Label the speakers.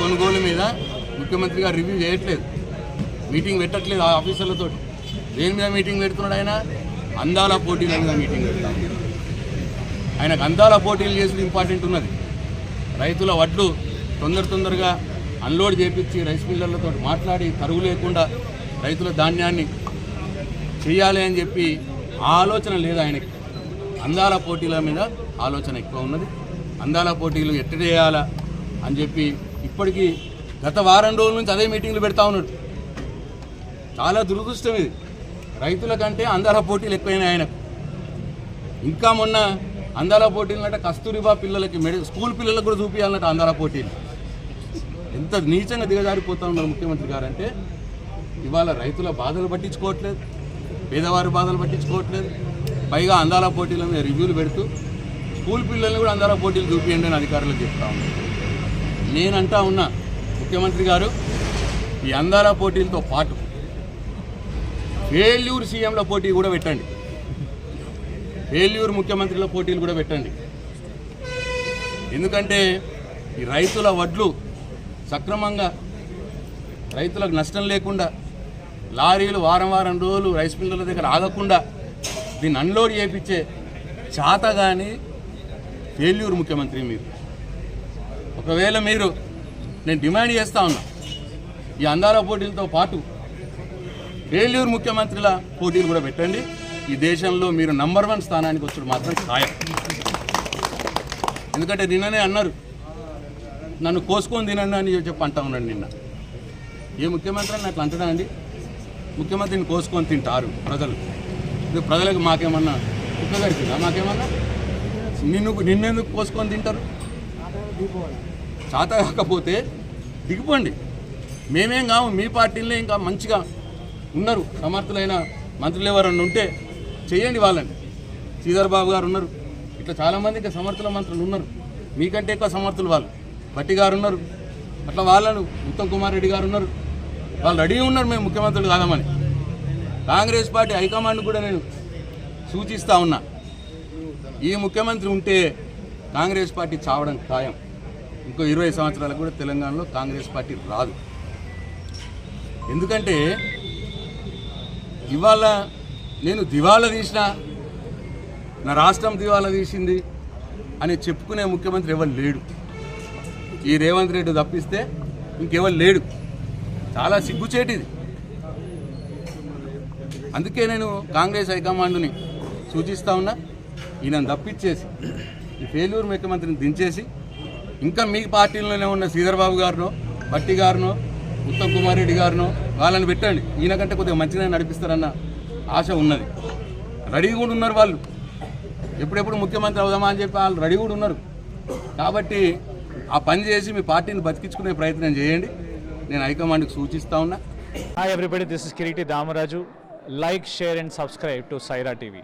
Speaker 1: కొనుగోలు ముఖ్యమంత్రి గారు రివ్యూ చేయట్లేదు. మీటింగ్ పెట్టట్లేదు ఆ ఆఫీసర్లతో దేని మీద మీటింగ్ పెడుతున్నాడు ఆయన? అందాల పోటీల మీద మీటింగ్ పెడతాం. ఆయనకు అందాల పోటీలు చేసేది ఇంపార్టెంట్ ఉన్నది. రైతుల వడ్లు తొందర తొందరగా అన్లోడ్ చేపించి రైస్ మిల్లర్లతో మాట్లాడి తరుగు లేకుండా రైతుల ధాన్యాన్ని చేయాలి అని చెప్పి ఆలోచన లేదు ఆయనకి. అందాల పోటీల మీద ఆలోచన ఎక్కువ ఉన్నది. అందాల పోటీలు ఎట్ట చేయాలా అని చెప్పి ఇప్పటికీ గత వారం రోజుల నుంచి అదే మీటింగ్లు పెడతా ఉన్నాడు. చాలా దురదృష్టం ఇది. రైతుల కంటే అందాల పోటీలు ఎక్కువైనాయి ఆయనకు. ఇంకా మొన్న అందాల పోటీలు అంటే కస్తూరిబా పిల్లలకి మెడి స్కూల్ పిల్లలకు కూడా చూపించాలన్నట్టు అందాల పోటీలు. ఎంత నీచంగా దిగజారిపోతా ఉన్నారు ముఖ్యమంత్రి గారు అంటే ఇవాళ రైతుల బాధలు పట్టించుకోవట్లేదు పేదవారి బాధలు పట్టించుకోవట్లేదు. పైగా అందాల పోటీల మీద రివ్యూలు పెడుతూ స్కూల్ పిల్లల్ని కూడా అందాల పోటీలు చూపించండి అని అధికారులకు చెప్తా ఉన్నారు నేనంటా ఉన్నా ముఖ్యమంత్రి గారు ఈ అందాల పోటీలతో పాటు వేల్యూరు సీఎంల పోటీ కూడా పెట్టండి. వేల్యూరు ముఖ్యమంత్రుల పోటీలు కూడా పెట్టండి. ఎందుకంటే ఈ రైతుల వడ్లు సక్రమంగా రైతులకు నష్టం లేకుండా లారీలు వారం వారం రోజులు రైస్ మిల్లుల దగ్గర ఆగకుండా దీన్ని అన్లోడ్ చేయించే చాత కానీ ఫెయిల్యూర్ ముఖ్యమంత్రి మీరు. ఒకవేళ మీరు నేను డిమాండ్ చేస్తా ఉన్నా ఈ అందాల పోటీలతో పాటు వేలూరు ముఖ్యమంత్రుల పోటీలు కూడా పెట్టండి. ఈ దేశంలో మీరు నంబర్ వన్ స్థానానికి వచ్చుడు మాత్రం ఖాయం. ఎందుకంటే నిన్ననే అన్నారు నన్ను కోసుకొని తినండి అని చెప్పి అంటా ఉన్నాడు నిన్న. ఏ ముఖ్యమంత్రి అని అట్లా అంటడా అండి? ముఖ్యమంత్రిని కోసుకొని తింటారు ప్రజలు. ఇది ప్రజలకు మాకేమన్నా ఉపయోగపడుతుందా మాకేమన్నా? నిన్ను నిన్నెందుకు కోసుకొని తింటారు? చేత కాకపోతే దిగిపోండి. మేమేం కాము మీ పార్టీలనే ఇంకా మంచిగా ఉన్నారు. సమర్థులైన మంత్రులు ఎవరన్నా ఉంటే చేయండి వాళ్ళని. శ్రీధర్ బాబు గారు ఉన్నారు. ఇట్లా చాలామంది ఇంకా సమర్థుల మంత్రులు ఉన్నారు. మీకంటే ఎక్కువ సమర్థులు వాళ్ళు. భట్టి గారు ఉన్నారు. అట్లా వాళ్ళను ఉత్తమ్ కుమార్ రెడ్డి గారు ఉన్నారు. వాళ్ళు రెడీ ఉన్నారు మేము ముఖ్యమంత్రులు కాదామని. కాంగ్రెస్ పార్టీ హైకమాండ్ కూడా నేను సూచిస్తూ ఉన్నా. ఈ ముఖ్యమంత్రి ఉంటే కాంగ్రెస్ పార్టీ చావడం ఖాయం. ఇంకో ఇరవై సంవత్సరాలకు కూడా తెలంగాణలో కాంగ్రెస్ పార్టీ రాదు. ఎందుకంటే ఇవాళ నేను దివాలా తీసిన నా రాష్ట్రం దివాలా తీసింది అని చెప్పుకునే ముఖ్యమంత్రి ఎవరు లేడు. ఈ రేవంత్ రెడ్డి తప్పిస్తే ఇంకెవరు లేడు. చాలా సిగ్గుచేటిది. అందుకే నేను కాంగ్రెస్ హైకమాండ్ని సూచిస్తా ఉన్నా. ఈయన తప్పించేసి ఈ ఫెయిల్యూర్ ముఖ్యమంత్రిని దించేసి ఇంకా మీ పార్టీలోనే ఉన్న శ్రీధర్బాబు గారును భట్టి గారును ఉత్తమ్ కుమార్ రెడ్డి గారును వాళ్ళని పెట్టండి. ఈయన కంటే కొద్దిగా మంచిగా నడిపిస్తారన్న ఆశ ఉన్నది. రెడీ కూడా ఉన్నారు వాళ్ళు. ఎప్పుడెప్పుడు ముఖ్యమంత్రి అవుదామా అని చెప్పి వాళ్ళు రెడీ కూడా ఉన్నారు. కాబట్టి ఆ పని చేసి మీ పార్టీని బతికించుకునే ప్రయత్నం చేయండి. నేను హైకమాండ్కి సూచిస్తా ఉన్నా.
Speaker 2: Hi everybody, this is Kiriti Damaraju like share and subscribe to Saira TV